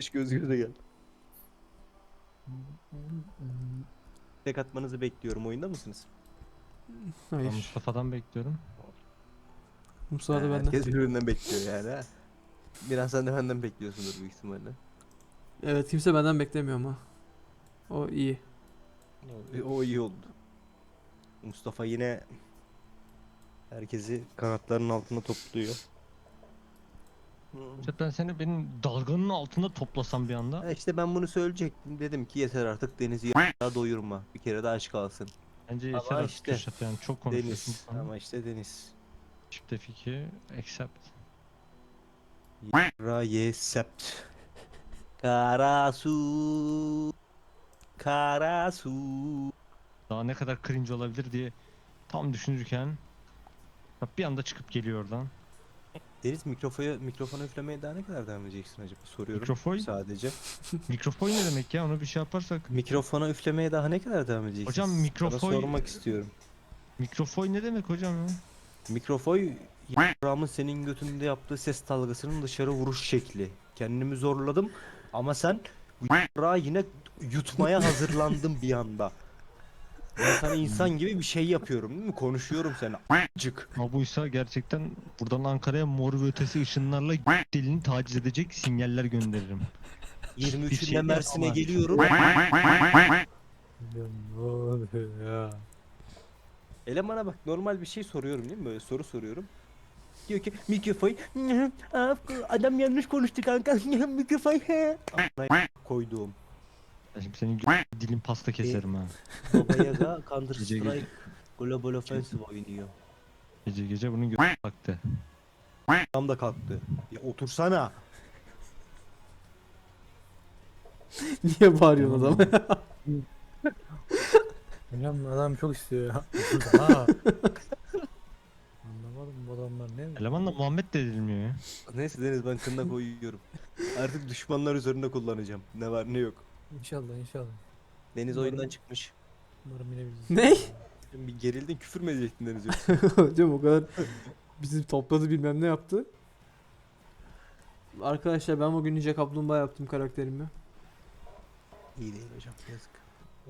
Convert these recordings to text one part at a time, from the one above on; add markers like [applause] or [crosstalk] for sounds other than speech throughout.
Hiç göz göze gel. [laughs] Tek atmanızı bekliyorum. Oyunda mısınız? Ben Hayır. Mustafa'dan bekliyorum. Mustafa da benden. Herkes birbirinden bekliyor yani ha. Biraz sen de benden bekliyorsundur büyük ihtimalle. Evet kimse benden beklemiyor ama. O iyi. O, o iyi oldu. Mustafa yine herkesi kanatlarının altına topluyor. İşte ben seni benim dalganın altında toplasam bir anda. Ha işte ben bunu söyleyecektim. Dedim ki yeter artık Deniz'i ya doyurma. Bir kere daha aç kalsın. Bence yeter artık işte, Kürşat yani çok konuşuyorsun. Deniz. Ama işte Deniz. Çift F2 accept. Raye sept. Karasu. Karasu. Daha ne kadar cringe olabilir diye tam düşünürken bir anda çıkıp geliyor oradan. Deniz mikrofonu mikrofonu üflemeye daha ne kadar devam edeceksin acaba soruyorum. Mikrofon? Sadece. [laughs] Mikrofon ne demek ya onu bir şey yaparsak. Mikrofona üflemeye daha ne kadar devam edeceksin? Hocam Sana mikrofon- sormak istiyorum. Mikrofon ne demek hocam ya? Mikrofon Ram'ın senin götünde yaptığı ses dalgasının dışarı vuruş şekli. Kendimi zorladım ama sen Ra yine yutmaya hazırlandın bir anda. Ben sana insan gibi bir şey yapıyorum değil mi? Konuşuyorum sana. Cık. Ama buysa gerçekten buradan Ankara'ya mor ve ötesi ışınlarla dilini taciz edecek sinyaller gönderirim. 23'ünde şey Mersin'e geliyorum. Ne oluyor ya? Elemana bak normal bir şey soruyorum değil mi? Böyle soru soruyorum. Diyor ki mikrofon [laughs] adam yanlış konuştu kanka [laughs] mikrofon [laughs] koyduğum. Şimdi senin gö- dilin pasta keserim ha. Baba Yaga [laughs] Counter Gece gece. Strike Global Offensive oynuyor. Gece gece bunun gö- baktı. Tam da kalktı. Ya otursana. [laughs] Niye bağırıyorsun adama? [laughs] Hocam adam çok istiyor ya. ha. Anlamadım bu adamlar ne? Elemanla Muhammed de edilmiyor ya. Neyse Deniz ben kında koyuyorum. Artık düşmanlar üzerinde kullanacağım. Ne var ne yok. İnşallah inşallah. Deniz Umarım- oyundan çıkmış. Umarım yine biliriz. ne? Bir gerildin küfür mü edecektin Deniz yoksa? [laughs] Hocam o kadar bizi topladı bilmem ne yaptı. Arkadaşlar ben bugün Ninja Kaplumbağa yaptım karakterimi. İyi değil hocam yazık.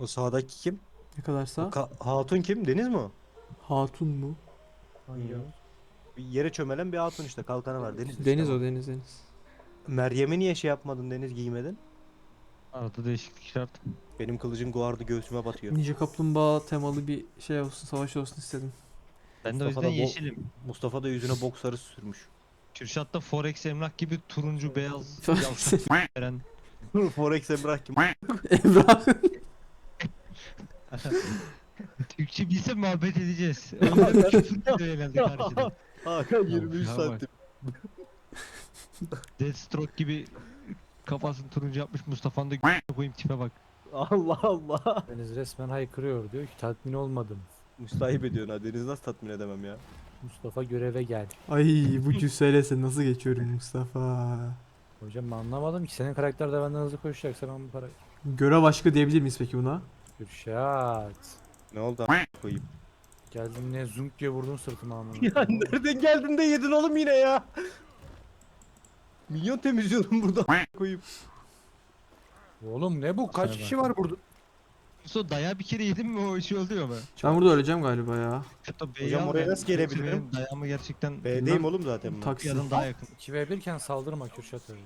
O sağdaki kim? Ne kadarsa. Ka- Hatun kim? Deniz mi o? Hatun mu? Hangi Hı. Bir yere çömelen bir hatun işte kalkanı var Deniz. işte Deniz bu. o Deniz Deniz. Meryem'i niye şey yapmadın Deniz giymedin? Arada değişiklik şart. Benim kılıcın guardı göğsüme batıyor. Ninja Kaplumbağa temalı bir şey olsun, savaş olsun istedim. Ben de o Mustafa yüzden da bo- yeşilim. Mustafa da yüzüne bok sarısı sürmüş. Kürşat da Forex emlak gibi turuncu beyaz [laughs] Forex yavşak veren. [laughs] Forex Emrah kim? [laughs] Emrah. Türkçe bilse muhabbet edeceğiz. Öyle bir küfür ediyor herhalde karşıda. Hakan 23 santim. Deathstroke gibi kafasını turuncu yapmış Mustafa'nın da [laughs] koyayım tipe bak. Allah Allah. Deniz resmen haykırıyor diyor ki tatmin olmadım. Müstahip ediyorsun ha. Deniz nasıl tatmin edemem ya. Mustafa göreve gel. Ay bu cüsselese nasıl geçiyorum Mustafa? Hocam ben anlamadım ki senin karakter de benden hızlı koşacak sen onu para... Görev aşkı diyebilir miyiz peki buna? Kürşat. Ne oldu a- koyayım. Geldin ne zunk diye vurdun sırtıma amına. Ya nereden geldin de yedin oğlum yine ya. Milyon temizliyorum burada koyayım. Oğlum ne bu? Kaç kişi var burada? So dayağı bir kere yedin mi o şey oluyor mu? Ben burada öleceğim galiba ya. Hatta B'yi Hocam al oraya nasıl gelebilirim? Benim Dayağımı gerçekten B'deyim oğlum zaten ben. bir Taksi. adım daha yakın. 2v1 iken saldırma Kürşat öyle.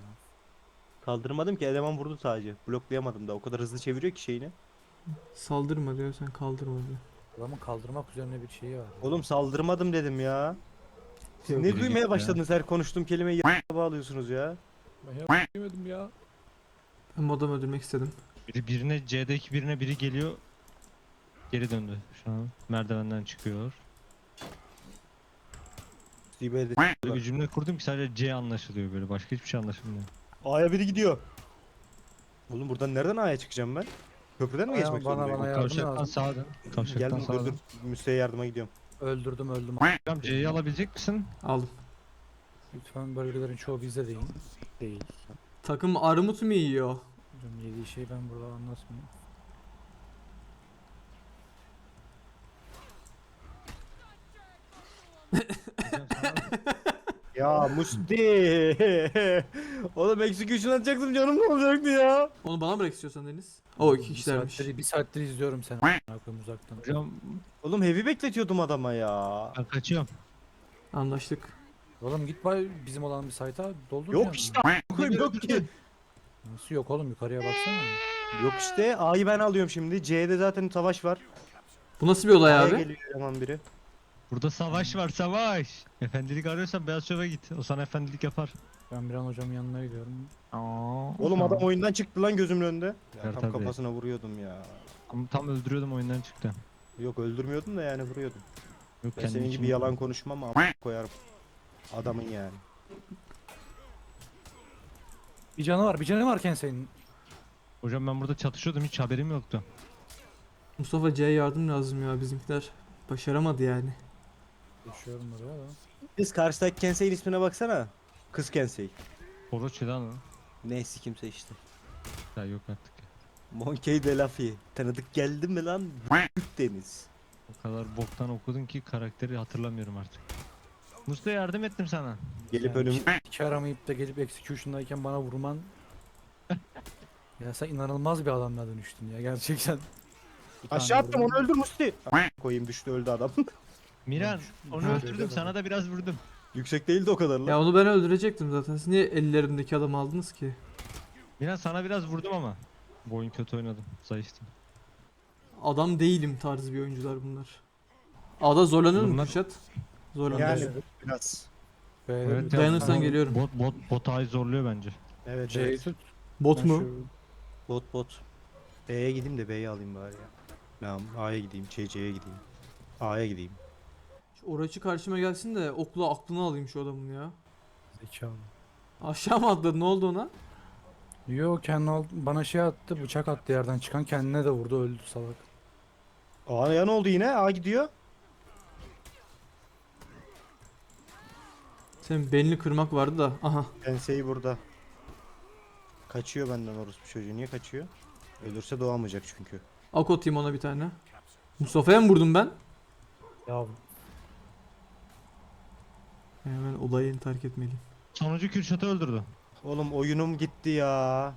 Kaldırmadım ki eleman vurdu sadece. Bloklayamadım da o kadar hızlı çeviriyor ki şeyini. Saldırma diyor sen kaldırma diyor. Adamın kaldırmak üzerine bir şeyi var. Oğlum saldırmadım dedim ya. Siz ne duymaya ya. başladınız her konuştuğum kelimeyi y- bağlıyorsunuz ya. Ben yapamadım ya. Ben bu adamı öldürmek istedim. Biri birine C'deki birine biri geliyor. Geri döndü şu an. Merdivenden çıkıyor. Böyle bir cümle kurdum ki sadece C anlaşılıyor böyle. Başka hiçbir şey anlaşılmıyor. A'ya biri gidiyor. Oğlum buradan nereden A'ya çıkacağım ben? Köprüden mi Bana- geçmek bana- zorundayım? bana yardım Kavşaktan lazım. sağdan. Kavşaktan Geldim dur sağdan. dur. Müste'ye yardıma gidiyorum. Öldürdüm öldüm. Hocam C'yi alabilecek misin? Aldım. Lütfen bölgelerin çoğu bizde değil. Değil. Takım armut mu yiyor? Hocam yediği şey ben burada anlatmayayım. Hocam [laughs] sana- Ya Musti. [laughs] Oğlum execution atacaktım canım ne olacaktı ya? Onu bana bırak istiyorsan Deniz. O iki Bir kişilermiş. saattir, bir saattir izliyorum seni. uzaktan. Hocam Oğlum heavy bekletiyordum adama ya. ben kaçıyorum. Anlaştık. Oğlum git bay bizim olan bir sayta doldur. Yok işte a**ayım, yok ki. Nasıl yok oğlum yukarıya baksana. Yok işte A'yı ben alıyorum şimdi. C'de zaten savaş var. Bu nasıl bir olay A'ya abi? geliyor eleman biri. Burada savaş var savaş. Efendilik arıyorsan Beyaz Şov'a git. O sana efendilik yapar. Ben bir an hocamın yanına gidiyorum. Aa, Oğlum adam oyundan çıktı lan gözümün önünde. Ya, Evet, tam tabii. kafasına vuruyordum ya. Tam, tam öldürüyordum oyundan çıktı. Yok öldürmüyordum da yani vuruyordum. Yok Ben kendi senin gibi içimde- yalan konuşmam ama [laughs] koyarım. Adamın yani. Bir canı var bir canı varken senin. Hocam ben burada çatışıyordum hiç haberim yoktu. Mustafa C'ye yardım lazım ya bizimkiler. Başaramadı yani. Yaşıyorum oraya da. Kız karşıdaki Kensei'nin ismine baksana. Kız Kensei. Orochi lan o. Neyse kimse işte. Ya yok artık. Monkey de Luffy. Tanıdık geldi mi lan? Büyük deniz. O kadar boktan okudun ki karakteri hatırlamıyorum artık. Musta yardım ettim sana. Gelip Yani önüm... Hiç aramayıp da gelip execution'dayken bana vurman. [laughs] ya sen inanılmaz bir adamla dönüştün ya gerçekten. Aşağı attım onu öldür Musti. Koyayım düştü öldü adam. [laughs] Miran onu öldürdüm sana da biraz vurdum. Yüksek değildi o kadar lan. Ya onu ben öldürecektim zaten. Siz niye ellerimdeki adamı aldınız ki? Miran sana biraz vurdum ama. Bu oyun kötü oynadım. Zayıftım. Adam değilim tarzı bir oyuncular bunlar. A'da zorlanıyor mu Bunlar- Kürşat? Zorlanıyor. Yani biraz. Evet, Dayanırsan geliyorum. Bot bot bot ayı zorluyor bence. Evet C'yi evet. tut. Bot Ben mu? şu- Bot bot. B'ye gideyim de B'yi alayım bari ya. Tamam A'ya gideyim, CC'ye gideyim. A'ya gideyim. Şu Oraçı karşıma gelsin de okla aklını alayım şu adamın ya. Zekalı. Aşağı mı atladı ne oldu ona? Yo kendi bana şey attı bıçak attı yerden çıkan kendine de vurdu öldü salak. A'ya ne oldu yine? A gidiyor. Senin belini kırmak vardı da. Aha. Kensei burada. Kaçıyor benden orospu çocuğu. Niye kaçıyor? Ölürse doğamayacak çünkü. Ak atayım ona bir tane. Mustafa'ya mı vurdum ben? Ya Hemen olayı terk etmeliyim. Sonucu Kürşat'ı öldürdü. Oğlum oyunum gitti ya.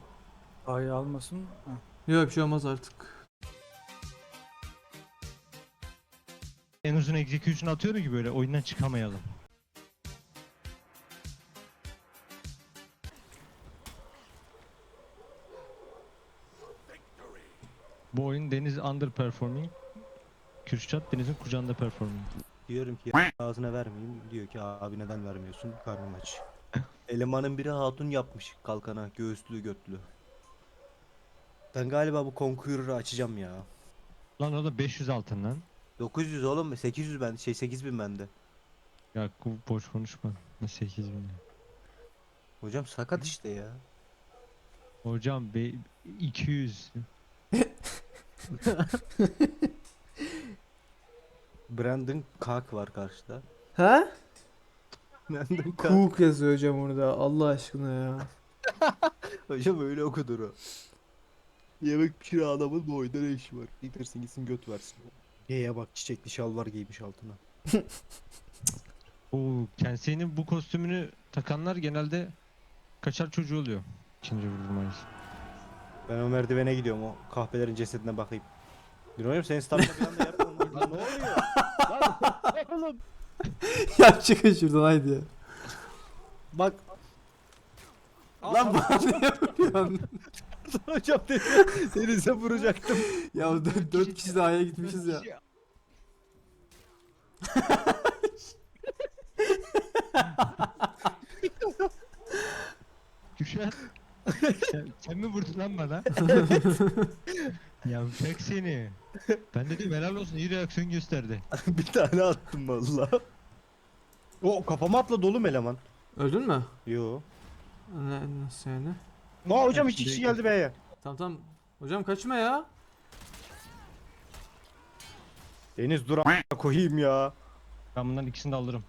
A'yı almasın. Heh. Yok bir şey olmaz artık. En uzun execution atıyordu ki böyle oyundan çıkamayalım. Bu oyun Deniz underperforming. Kürşat Deniz'in kucağında performing. Diyorum ki "Ya ağzına vermeyeyim. Diyor ki abi neden vermiyorsun? Karnım aç. [laughs] Elemanın biri hatun yapmış kalkana. Göğüslü götlü. Ben galiba bu Conqueror'ı açacağım ya. Lan o da 500 altın lan. 900 oğlum 800 ben şey 8000 bende. Ya boş konuşma. Ne 8 bin ya. Hocam sakat işte ya. Hocam be 200. [laughs] Brandon Kak var karşıda. He? Brandon Kak. Cook yazıyor hocam orada. Allah aşkına ya. [laughs] Hocam öyle okudur o. Yemek pişiren adamın bu oyunda ne işi var? Getirsin gitsin göt versin. Y'ye bak çiçekli şalvar giymiş altına. [laughs] Bu Kensei'nin bu kostümünü takanlar genelde kaçar çocuğu oluyor. İkinci vurulmayız. Ben o merdivene gidiyorum o kahpelerin cesedine bakayım. Bilmiyorum senin stamina bir anda. Lan [laughs] ne oluyor? Lan oğlum. [laughs] ya çıkın şuradan haydi ya. Bak. Lan bana ne yapıyorsun? [laughs] hocam dedi. Denize vuracaktım. ya dört, dört kişi daha gitmişiz ya. Kürşat. [laughs] sen, sen mi vurdun lan bana? Yavşak seni. Ben dedim helal olsun iyi reaksiyon gösterdi. [laughs] bir tane attım valla. O kafama atladı oğlum eleman. Öldün mü? Yo. Ne, nasıl yani? Ma hocam iki kişi geldi B'ye. Tamam tamam. Hocam kaçma ya. Deniz dur koyayım ya. Ben bunların ikisini de alırım.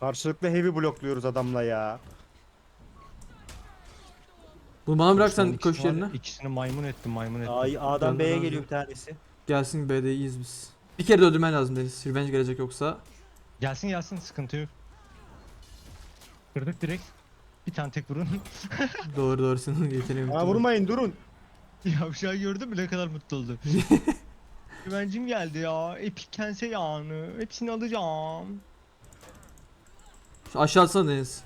Karşılıklı heavy blokluyoruz adamla ya. Bunu bana bırak sen koş ikisini var ya, yerine. İkisini maymun ettim maymun ettim. Ay A'dan B'ye döndü. geliyor bir tanesi. Gelsin B'de iyiyiz biz. Bir kere de öldürmen lazım Deniz. Revenge gelecek yoksa. Gelsin gelsin sıkıntı yok. Kırdık direkt. Bir tane tek vurun. [laughs] doğru doğru senin [laughs] yeteneğin. Bana vurmayın durun. Yavşağı gördün mü ne kadar mutlu oldu. [laughs] Güvencim geldi ya. Epic kense yani. Hepsini alacağım. Şu aşağı atsana Deniz.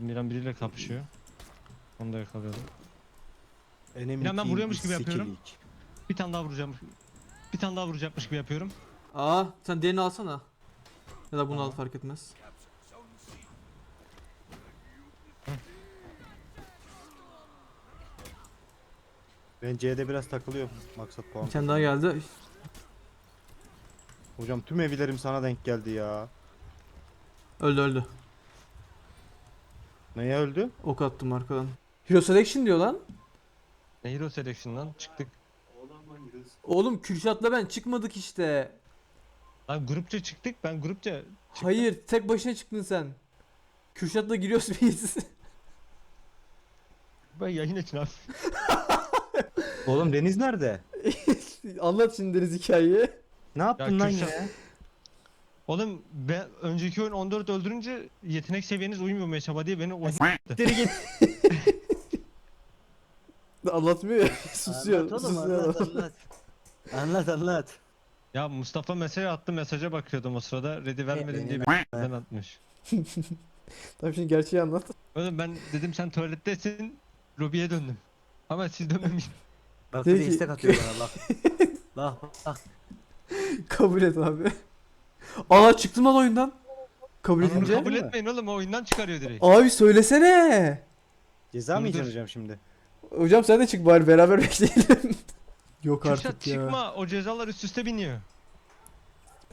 Miran biriyle kapışıyor. Onu da yakaladım. Enemy Ya ben team vuruyormuş is gibi yapıyorum. sikilik. Bir tane daha vuracağım. Bir tane daha vuracakmış gibi yapıyorum. Aa sen diğerini alsana. Ya da bunu al fark etmez. Ben C'de biraz takılıyorum. Maksat puan. Bir tane daha geldi. Hocam tüm evlerim sana denk geldi ya. Öldü öldü. Neye öldü? Ok attım arkadan. Hero Selection diyor lan. Ne Hero Selection'dan çıktık. Oğlum Kürşat'la ben çıkmadık işte. Lan grupça çıktık. Ben grupça çıktım. Hayır tek başına çıktın sen. Kürşat'la giriyoruz biz. [laughs] Ben yayın için abi. Oğlum Deniz nerede? [laughs] Anlat şimdi Deniz hikayeyi. Ne yaptın lan Kürşat- ya? Oğlum ben önceki oyun 14 öldürünce yetenek seviyeniz uymuyor Meşaba diye beni oyun Geri git. [laughs] Anlatmıyor ya. [laughs] Susuyor. Anlat oğlum susuyor. anlat anlat. Anlat anlat. Ya Mustafa mesaj attı mesaja bakıyordum o sırada. Ready vermedin diye bir ben atmış. [laughs] Tamam şimdi gerçeği anlat. Oğlum ben dedim sen tuvalettesin. Lobiye döndüm. Ama siz dönmemiş. Bak Dedi bir de istek atıyor bana bak. bak bak. Kabul et abi. Aa çıktım lan oyundan. Kabul Lan onu edince. kabul etmeyin oğlum o oyundan çıkarıyor direkt. Abi söylesene. Ceza mı Dur, dur. yiyeceğim şimdi? Hocam sen de çık bari beraber [laughs] bekleyelim. Yok Kürşat artık ya. çıkma o cezalar üst üste biniyor.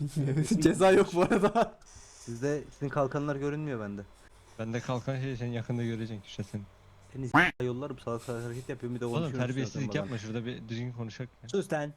Bilmiyorum. [laughs] Ceza yok bu arada. Sizde sizin kalkanlar görünmüyor bende. Ben de kalkan şey sen yakında göreceksin Kürşat seni. Deniz yollarım salak salak hareket yapıyorum bir de Oğlum konuşuyorum. terbiyesizlik suratına yapma şurada bir düzgün konuşak. ya. Sus lan.